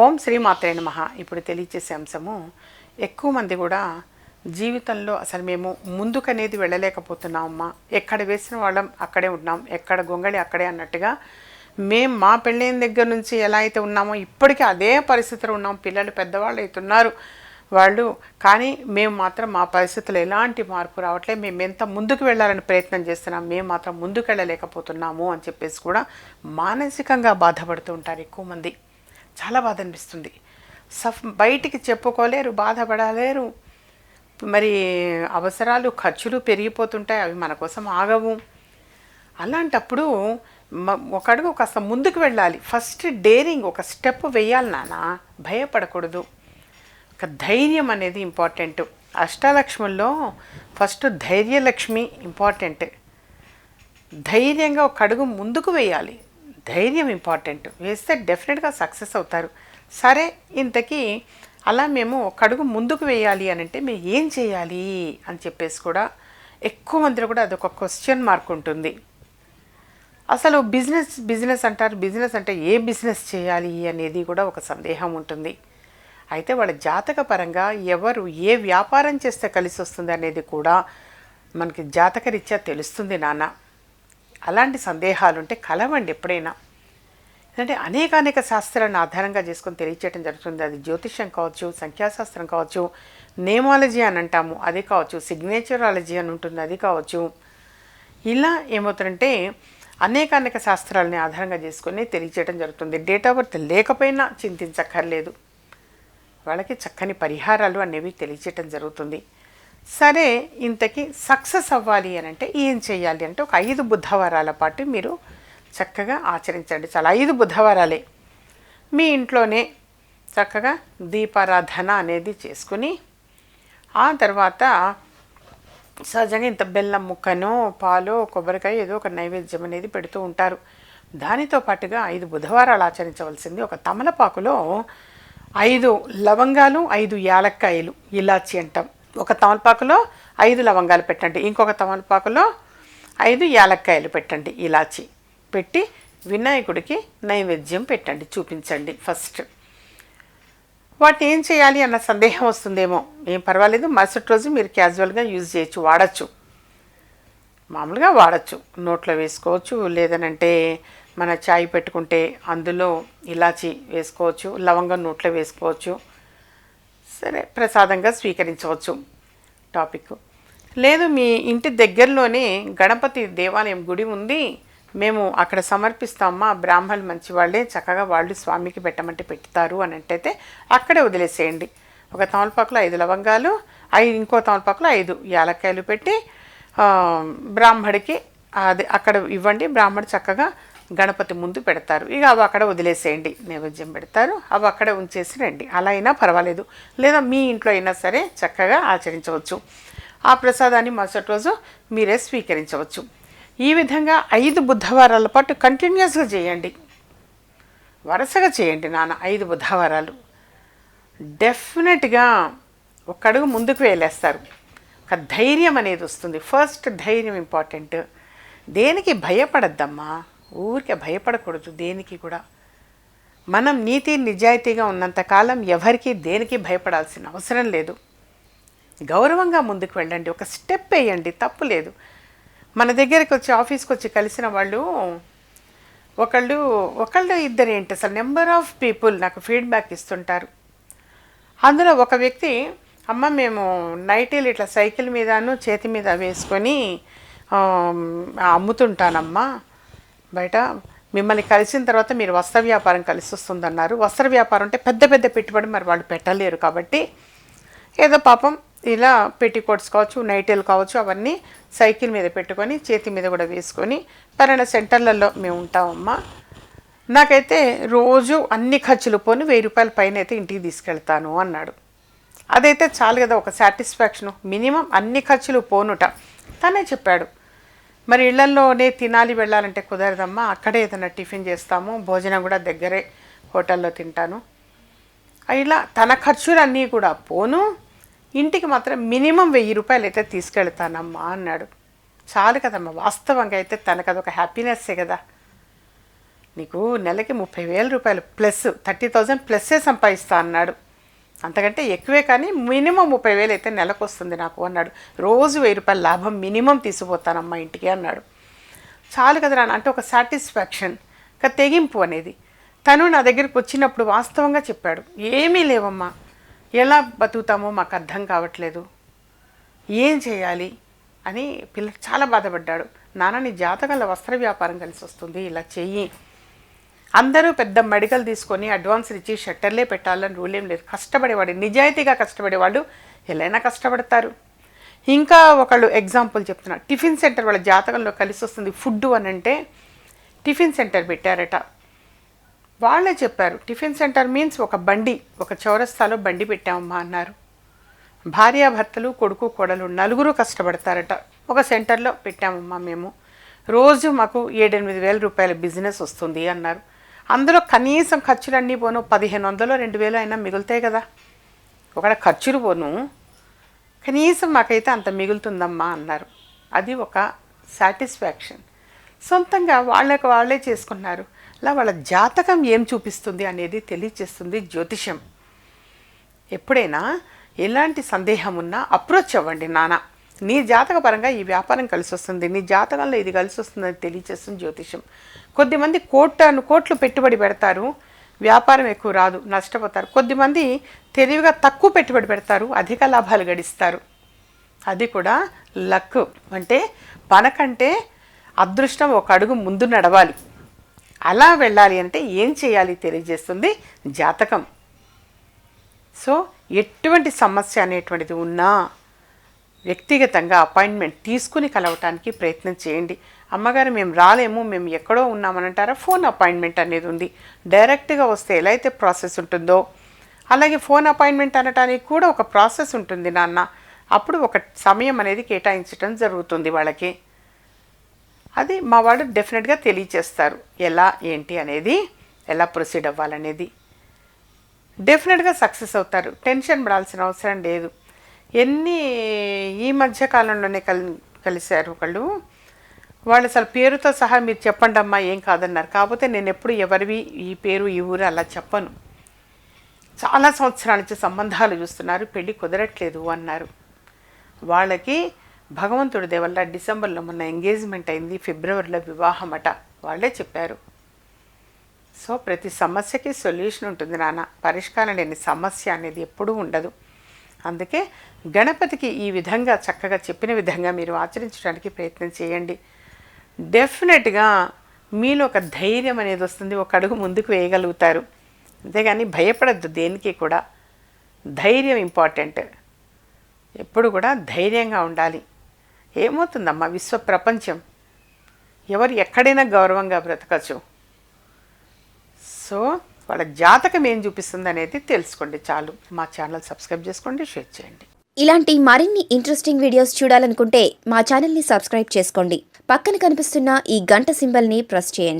ఓం శ్రీమాత్రే నమ. ఇప్పుడు తెలియచేసే అంశము ఎక్కువ మంది కూడా జీవితంలో అసలు మేము ముందుకనేది వెళ్ళలేకపోతున్నామమ్మా. ఎక్కడ వేసిన వాళ్ళం అక్కడే ఉన్నాం ఎక్కడ గొంగళి అక్కడే అన్నట్టుగా మేము మా పెళ్ళైన దగ్గర నుంచి ఎలా అయితే ఉన్నామో ఇప్పటికీ అదే పరిస్థితిలో ఉన్నాం. పిల్లలు పెద్దవాళ్ళు అవుతున్నారు వాళ్ళు కానీ మేము మాత్రం మా పరిస్థితులు ఎలాంటి మార్పు రావట్లేదు. మేము ఎంత ముందుకు వెళ్ళాలని ప్రయత్నం చేస్తున్నాం మేము మాత్రం ముందుకు వెళ్ళలేకపోతున్నాము అని చెప్పేసి కూడా మానసికంగా బాధపడుతూ ఉంటారు ఎక్కువ మంది. చాలా బాధ అనిపిస్తుంది. సఫ్ బయటికి చెప్పుకోలేరు బాధపడలేరు. మరి అవసరాలు ఖర్చులు పెరిగిపోతుంటాయి అవి మన కోసం ఆగవు. అలాంటప్పుడు ఒక అడుగు కాస్త ముందుకు వెళ్ళాలి. ఫస్ట్ డేరింగ్ ఒక స్టెప్ వేయాలి నాన్న. భయపడకూడదు. ఒక ధైర్యం అనేది ఇంపార్టెంట్. అష్టాలక్ష్ముల్లో ఫస్ట్ ధైర్యలక్ష్మి ఇంపార్టెంట్. ధైర్యంగా ఒక అడుగు ముందుకు వేయాలి. ధైర్యం ఇంపార్టెంట్. వేస్తే డెఫినెట్గా సక్సెస్ అవుతారు. సరే ఇంతకీ అలా మేము కడుగు ముందుకు వేయాలి అని అంటే మేము ఏం చేయాలి అని చెప్పేసి కూడా ఎక్కువ మందిలో కూడా అదొక క్వశ్చన్ మార్క్ ఉంటుంది. అసలు బిజినెస్ బిజినెస్ అంటారు బిజినెస్ అంటే ఏ బిజినెస్ చేయాలి అనేది కూడా ఒక సందేహం ఉంటుంది. అయితే వాళ్ళ జాతక పరంగా ఎవరు ఏ వ్యాపారం చేస్తే కలిసి వస్తుంది అనేది కూడా మనకి జాతకరీత్యా తెలుస్తుంది నాన్న. అలాంటి సందేహాలుంటే కలవండి ఎప్పుడైనా. ఎందుకంటే అనేక అనేక శాస్త్రాలను ఆధారంగా చేసుకొని తెలియచేయడం జరుగుతుంది. అది జ్యోతిష్యం కావచ్చు సంఖ్యాశాస్త్రం కావచ్చు నేమాలజీ అని అంటాము అది కావచ్చు సిగ్నేచరాలజీ అని ఉంటుంది అది కావచ్చు. ఇలా ఏమవుతుందంటే అనేక అనేక శాస్త్రాలని ఆధారంగా చేసుకొని తెలియచేయడం జరుగుతుంది. డేట్ ఆఫ్ బర్త్ లేకపోయినా చింతించక్కర్లేదు. వాళ్ళకి చక్కని పరిహారాలు అనేవి తెలియచేయటం జరుగుతుంది. సరే ఇంతకీ సక్సెస్ అవ్వాలి అని అంటే ఏం చేయాలి అంటే ఒక ఐదు బుధవారాల పాటు మీరు చక్కగా ఆచరించండి. చాలా ఐదు బుధవారాలే. మీ ఇంట్లోనే చక్కగా దీపారాధన అనేది చేసుకుని ఆ తర్వాత సహజంగా ఇంత బెల్లం ముక్కనో పాలో కొబ్బరికాయ ఏదో ఒక నైవేద్యం అనేది పెడుతూ ఉంటారు. దానితో పాటుగా ఐదు బుధవారాలు ఆచరించవలసింది ఒక తమలపాకులో ఐదు లవంగాలు ఐదు యాలక్కాయలు ఇలాచి అంటాం. ఒక తమలపాకులో ఐదు లవంగాలు పెట్టండి. ఇంకొక తమలపాకులో ఐదు యాలక్కాయలు పెట్టండి. ఇలాచి పెట్టి వినాయకుడికి నైవేద్యం పెట్టండి. చూపించండి ఫస్ట్. వాటిని ఏం చేయాలి అన్న సందేహం వస్తుందేమో? ఏం పర్వాలేదు. మరుసటి రోజు మీరు క్యాజువల్గా యూజ్ చేయొచ్చు వాడచ్చు. మామూలుగా వాడచ్చు. నోట్లో వేసుకోవచ్చు లేదనంటే మన చాయ్ పెట్టుకుంటే అందులో ఇలాచి వేసుకోవచ్చు లవంగం నోట్లో వేసుకోవచ్చు. సరే ప్రసాదంగా స్వీకరించవచ్చు. టాపిక్. లేదు మీ ఇంటి దగ్గరలోనే గణపతి దేవాలయం గుడి ఉంది. మేము అక్కడ సమర్పిస్తామా? బ్రాహ్మణులు మంచి వాళ్ళే చక్కగా వాళ్ళు స్వామికి పెట్టమంటే పెడతారు అని అంటే అక్కడే వదిలేసేయండి. ఒక తమలపాకులో ఐదు లవంగాలు ఐదు ఇంకో తమలపాకులో ఐదు యాలక్కాయలు పెట్టి బ్రాహ్మడికి అది అక్కడ ఇవ్వండి. బ్రాహ్మడు చక్కగా గణపతి ముందు పెడతారు. ఇక అవి అక్కడ వదిలేసేయండి. నైవేద్యం పెడతారు. అవి అక్కడ ఉంచేసి రండి. అలా అయినా పర్వాలేదు. లేదా మీ ఇంట్లో అయినా సరే చక్కగా ఆచరించవచ్చు. ఆ ప్రసాదాన్ని మరుసటి రోజు మీరే స్వీకరించవచ్చు. ఈ విధంగా ఐదు బుధవారాల పాటు కంటిన్యూస్గా చేయండి. వరుసగా చేయండి నాన్న. ఐదు బుధవారాలు. డెఫినెట్గా ఒక అడుగు ముందుకు వేలేస్తారు. ఒక ధైర్యం అనేది వస్తుంది. ఫస్ట్ ధైర్యం ఇంపార్టెంట్ దేనికి భయపడద్దమ్మా? ఊరికే భయపడకూడదు దేనికి కూడా. మనం నీతి నిజాయితీగా ఉన్నంతకాలం ఎవరికీ దేనికి భయపడాల్సిన అవసరం లేదు. గౌరవంగా ముందుకు వెళ్ళండి ఒక స్టెప్ వేయండి తప్పు లేదు. మన దగ్గరికి వచ్చి ఆఫీస్కి వచ్చి కలిసిన వాళ్ళు ఒకళ్ళు ఒకళ్ళు ఇద్దరు ఏంటి అసలు నెంబర్ ఆఫ్ పీపుల్ నాకు ఫీడ్బ్యాక్ ఇస్తుంటారు. అందులో ఒక వ్యక్తి అమ్మ మేము నైటీలు ఇట్లా సైకిల్ మీదను చేతి మీద వేసుకొని అమ్ముతుంటానమ్మా బయట మిమ్మల్ని కలిసిన తర్వాత మీరు వస్త్ర వ్యాపారం కలిసి వస్తుందన్నారు. వస్త్ర వ్యాపారం అంటే పెద్ద పెద్ద పెట్టుబడి మరి వాళ్ళు పెట్టలేరు కాబట్టి ఏదో పాపం ఇలా పెట్టికోట్స్ కావచ్చు నైటీలు కావచ్చు అవన్నీ సైకిల్ మీద పెట్టుకొని చేతి మీద కూడా వేసుకొని పలానా సెంటర్లలో మేము ఉంటామమ్మా. నాకైతే రోజు అన్ని ఖర్చులు పోని వెయ్యి రూపాయల పైన అయితే ఇంటికి తీసుకెళ్తాను అన్నాడు. అదైతే చాలు కదా ఒక సాటిస్ఫాక్షను మినిమం అన్ని ఖర్చులు పోనుట. తనే చెప్పాడు మరి ఇళ్ళల్లోనే తినాలి వెళ్ళాలంటే కుదరదమ్మా. అక్కడే ఏదైనా టిఫిన్ చేస్తాము. భోజనం కూడా దగ్గరే హోటల్లో తింటాను. ఇలా తన ఖర్చులన్నీ కూడా పోను ఇంటికి మాత్రం మినిమం వెయ్యి రూపాయలు అయితే తీసుకెళ్తానమ్మా అన్నాడు. చాలు కదమ్మా వాస్తవంగా అయితే తనకు అదొక హ్యాపీనెస్సే కదా. నీకు నెలకి ముప్పై వేల రూపాయలు ప్లస్ థర్టీ థౌజండ్ ప్లస్సే సంపాదిస్తా అన్నాడు. అంతకంటే ఎక్కువే కానీ మినిమం ముప్పై వేలు అయితే నెలకు వస్తుంది నాకు అన్నాడు. రోజు వెయ్యి రూపాయల లాభం మినిమం తీసుకుపోతానమ్మా ఇంటికి అన్నాడు. చాలు కదా నాన్న అంటే ఒక సాటిస్ఫాక్షన్ ఒక తెగింపు అనేది. తను నా దగ్గరికి వచ్చినప్పుడు వాస్తవంగా చెప్పాడు ఏమీ లేవమ్మా ఎలా బతుకుతామో మాకు అర్థం కావట్లేదు. ఏం చేయాలి? అని పిల్ల చాలా బాధపడ్డాడు. నాన్న నీ జాతకాల వస్త్ర వ్యాపారం కలిసి వస్తుంది ఇలా చెయ్యి. అందరూ పెద్ద మెడికల్ తీసుకొని అడ్వాన్స్ ఇచ్చి షట్టర్లే పెట్టాలని రూల్ ఏం లేదు. కష్టపడేవాడు నిజాయితీగా కష్టపడేవాళ్ళు ఎలా కష్టపడతారు. ఇంకా ఒకళ్ళు ఎగ్జాంపుల్ చెప్తున్నా టిఫిన్ సెంటర్ వాళ్ళ జాతకంలో కలిసి వస్తుంది ఫుడ్ అని అంటే టిఫిన్ సెంటర్ పెట్టారట. వాళ్ళే చెప్పారు టిఫిన్ సెంటర్ మీన్స్ ఒక బండి ఒక చౌరస్తాలో బండి పెట్టామమ్మా అన్నారు. భార్యాభర్తలు కొడుకు కోడలు నలుగురు కష్టపడతారట. ఒక సెంటర్లో పెట్టామమ్మా మేము. రోజు మాకు ఏడెనిమిది వేల రూపాయల బిజినెస్ వస్తుంది అన్నారు. అందులో కనీసం ఖర్చులన్నీ పోను పదిహేను వందలు రెండు వేలు అయినా మిగులుతాయి కదా. ఒకడ ఖర్చులు పోను కనీసం మాకైతే అంత మిగులుతుందమ్మా అన్నారు. అది ఒక సాటిస్ఫాక్షన్. సొంతంగా వాళ్ళకి వాళ్ళే చేసుకున్నారు అలా వాళ్ళ జాతకం ఏం చూపిస్తుంది అనేది తెలియచేస్తుంది జ్యోతిషం. ఎప్పుడైనా ఎలాంటి సందేహం ఉన్నా అప్రోచ్ అవ్వండి నానా. నీ జాతక పరంగా ఈ వ్యాపారం కలిసి వస్తుంది నీ జాతకంలో ఇది కలిసి వస్తుందని తెలియచేస్తుంది జ్యోతిషం కొద్దిమంది కోట్లను కోట్లు పెట్టుబడి పెడతారు వ్యాపారం ఎక్కువ రాదు నష్టపోతారు. కొద్దిమంది తెలివిగా తక్కువ పెట్టుబడి పెడతారు అధిక లాభాలు గడిస్తారు. అది కూడా లక్. అంటే పనకంటే అదృష్టం ఒక అడుగు ముందు నడవాలి. అలా వెళ్ళాలి అంటే ఏం చేయాలి తెలియజేస్తుంది జాతకం. సో ఎటువంటి సమస్య అనేటువంటిది ఉన్నా వ్యక్తిగతంగా అపాయింట్మెంట్ తీసుకుని కలవటానికి ప్రయత్నం చేయండి. అమ్మగారు మేము రాలేము మేము ఎక్కడో ఉన్నామనంటారా? ఫోన్ అపాయింట్మెంట్ అనేది ఉంది. డైరెక్ట్గా వస్తే ఎలా అయితే ప్రాసెస్ ఉంటుందో? అలాగే ఫోన్ అపాయింట్మెంట్ అనటానికి కూడా ఒక ప్రాసెస్ ఉంటుంది నాన్న. అప్పుడు ఒక సమయం అనేది కేటాయించడం జరుగుతుంది వాళ్ళకి. అది మా వాళ్ళు డెఫినెట్గా తెలియచేస్తారు. ఎలా ఏంటి అనేది ఎలా ప్రొసీడ్ అవ్వాలనేది. డెఫినెట్గా సక్సెస్ అవుతారు. టెన్షన్ పడాల్సిన అవసరం లేదు. ఎన్ని ఈ మధ్య కాలంలోనే కలి కలిశారు ఒకళ్ళు. వాళ్ళు అసలు పేరుతో సహా మీరు చెప్పండి అమ్మా ఏం కాదన్నారు. కాకపోతే నేను ఎప్పుడు ఎవరివి ఈ పేరు ఈ ఊరు అలా చెప్పను. చాలా సంవత్సరాల నుంచి సంబంధాలు చూస్తున్నారు పెళ్ళి కుదరట్లేదు అన్నారు. వాళ్ళకి భగవంతుడి దేవల్ల డిసెంబర్లో మొన్న ఎంగేజ్మెంట్ అయింది ఫిబ్రవరిలో వివాహం అట వాళ్ళే చెప్పారు. సో ప్రతి సమస్యకి సొల్యూషన్ ఉంటుంది నాన్న. పరిష్కారం లేని సమస్య అనేది ఎప్పుడూ ఉండదు. అందుకే గణపతికి ఈ విధంగా చక్కగా చెప్పిన విధంగా మీరు ఆచరించడానికి ప్రయత్నం చేయండి. డెఫినెట్గా మీలో ఒక ధైర్యం అనేది వస్తుంది ఒక అడుగు ముందుకు వేయగలుగుతారు. అంతేగాని భయపడద్దు దేనికి కూడా. ధైర్యం ఇంపార్టెంట్ ఎప్పుడు కూడా ధైర్యంగా ఉండాలి. ఏమవుతుందమ్మా విశ్వ ప్రపంచం ఎవరు ఎక్కడైనా గౌరవంగా బ్రతకచ్చు. సో వాళ్ళ జాతకం ఏం చూపిస్తుంది అనేది తెలుసుకోండి. చాలు. మా ఛానల్ సబ్స్క్రైబ్ చేసుకోండి షేర్ చేయండి. ఇలాంటి మరిన్ని ఇంట్రెస్టింగ్ వీడియోస్ చూడాలనుకుంటే మా ఛానల్ని సబ్స్క్రైబ్ చేసుకోండి. పక్కన కనిపిస్తున్న ఈ గంట సింబల్ని ప్రెస్ చేయండి.